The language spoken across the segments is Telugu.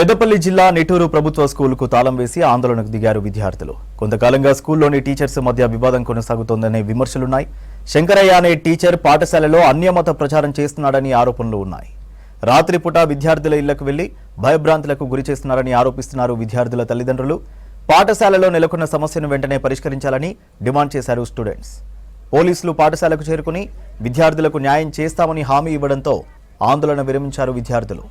పెద్దపల్లి జిల్లా నెటూరు ప్రభుత్వ స్కూలుకు తాళం వేసి ఆందోళనకు దిగారు విద్యార్థులు. కొంతకాలంగా స్కూల్లోని టీచర్స్ మధ్య వివాదం కొనసాగుతోందనే విమర్శలున్నాయి. శంకరయ్య అనే టీచర్ పాఠశాలలో అన్యమత ప్రచారం చేస్తున్నాడని ఆరోపణలు ఉన్నాయి. రాత్రిపూట విద్యార్థుల ఇళ్ళకు వెళ్ళి భయభ్రాంతులకు గురి చేస్తున్నారని ఆరోపిస్తున్నారు విద్యార్థుల తల్లిదండ్రులు. పాఠశాలలో నెలకొన్న సమస్యను వెంటనే పరిష్కరించాలని డిమాండ్ చేశారు స్టూడెంట్స్. పోలీసులు పాఠశాలకు చేరుకుని విద్యార్థులకు న్యాయం చేస్తామని హామీ ఇవ్వడంతో ఆందోళన విరమించారు విద్యార్థులు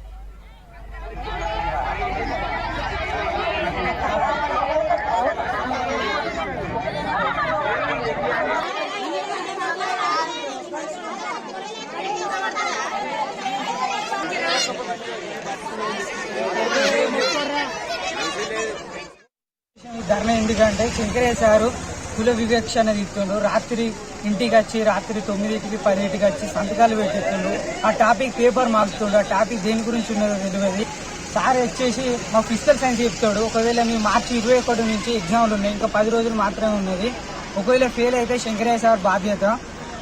ఈ ధర్నా ఎందుకంటే శంకరేశారు కుల కుల వివక్షణ ఇస్తుండ్రు రాత్రి ఇంటికి వచ్చి రాత్రి తొమ్మిదింటికి పదింటికి వచ్చి సంతకాలు పెట్టిస్తుండ్రు. ఆ టాపిక్ పేపర్ మార్చుతుండు ఆ టాపిక్ దేని గురించి ఉన్నదో తెలియదు. సార్ వచ్చేసి మా ఫిజికల్ సైన్స్ చెప్తాడు. ఒకవేళ మీ మార్చి ఇరవై ఒకటి నుంచి ఎగ్జామ్లు ఉన్నాయి. ఇంకా పది రోజులు మాత్రమే ఉన్నది. ఒకవేళ ఫెయిల్ అయితే శంకరయ్య సార్ బాధ్యత.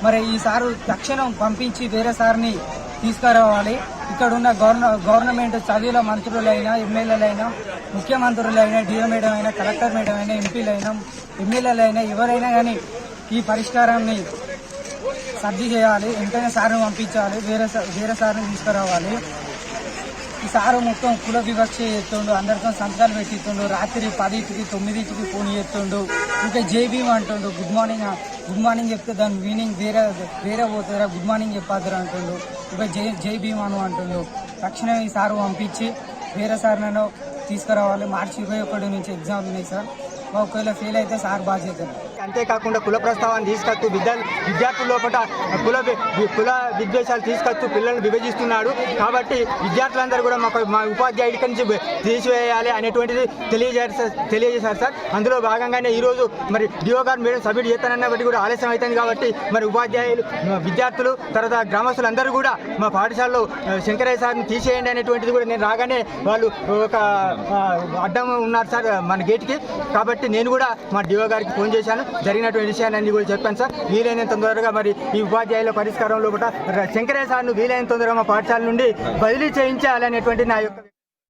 మరి ఈ సారు తక్షణం పంపించి వేరే సార్ని తీసుకురావాలి. ఇక్కడ ఉన్న గవర్న గవర్నమెంట్ చదివిన మంత్రులైనా ఎమ్మెల్యేలైనా ముఖ్యమంత్రులైనా డిఓ మేడం అయినా కలెక్టర్ మేడం అయినా ఎంపీలైనా ఎమ్మెల్యేలైనా ఎవరైనా కానీ ఈ పరిష్కారాన్ని సర్ది చేయాలి వెంటనే సార్ని పంపించాలి వేరే వేరే సార్ని తీసుకురావాలి. ఈ సారు మొత్తం కుల వివక్ష చేస్తుండు అందరితో సంతకాలు పెట్టిస్తుండు రాత్రి పదింటికి తొమ్మిదింటికి ఫోన్ చేస్తుండు ఇంకా జై అంటుండు గుడ్ మార్నింగ్ గుడ్ మార్నింగ్ చెప్తే దాని మీనింగ్ వేరే వేరే పోతుందా గుడ్ మార్నింగ్ చెప్పారు అంటుండు. ఇంకా జై జై భీమ్ అను అంటుండు. తక్షణం ఈ సారు పంపించి వేరే సార్ నన్ను తీసుకురావాలి. మార్చి ఇరవై ఒకటి నుంచి ఎగ్జామ్ ఉన్నాయి సార్. ఒకవేళ ఫెయిల్ అయితే సార్ బాధ్యత అంతేకాకుండా కుల ప్రస్తావాన్ని తీసుకొస్తూ విద్యా విద్యార్థుల లోపల కుల కుల విద్వేషాలు తీసుకొస్తూ పిల్లలను విభజిస్తున్నాడు. కాబట్టి విద్యార్థులందరూ కూడా మాకు మా ఉపాధ్యాయుడి నుంచి తీసివేయాలి అనేటువంటిది తెలియజేశారు తెలియజేశారు సార్. అందులో భాగంగానే ఈరోజు మరి డిఓ గారు మీరు సబ్మిట్ చేస్తానన్నప్పటికీ కూడా ఆలస్యం అవుతుంది కాబట్టి మరి ఉపాధ్యాయులు విద్యార్థులు తర్వాత గ్రామస్తులందరూ కూడా మా పాఠశాలలో శంకరయ్య సార్ని తీసేయండి అనేటువంటిది కూడా నేను రాగానే వాళ్ళు ఒక అడ్డం ఉన్నారు సార్ మన గేట్కి. కాబట్టి నేను కూడా మా డిఓ గారికి ఫోన్ చేశాను. జరిగినటువంటి విషయాన్ని కూడా చెప్పాను సార్. వీలైనంత తొందరగా మరి ఈ ఉపాధ్యాయుల పరిష్కారం కూడా శంకరే సార్ను వీలైనంత తొందరగా మా పాఠశాల నుండి బదిలీ చేయించాలి అనేటువంటి నా యొక్క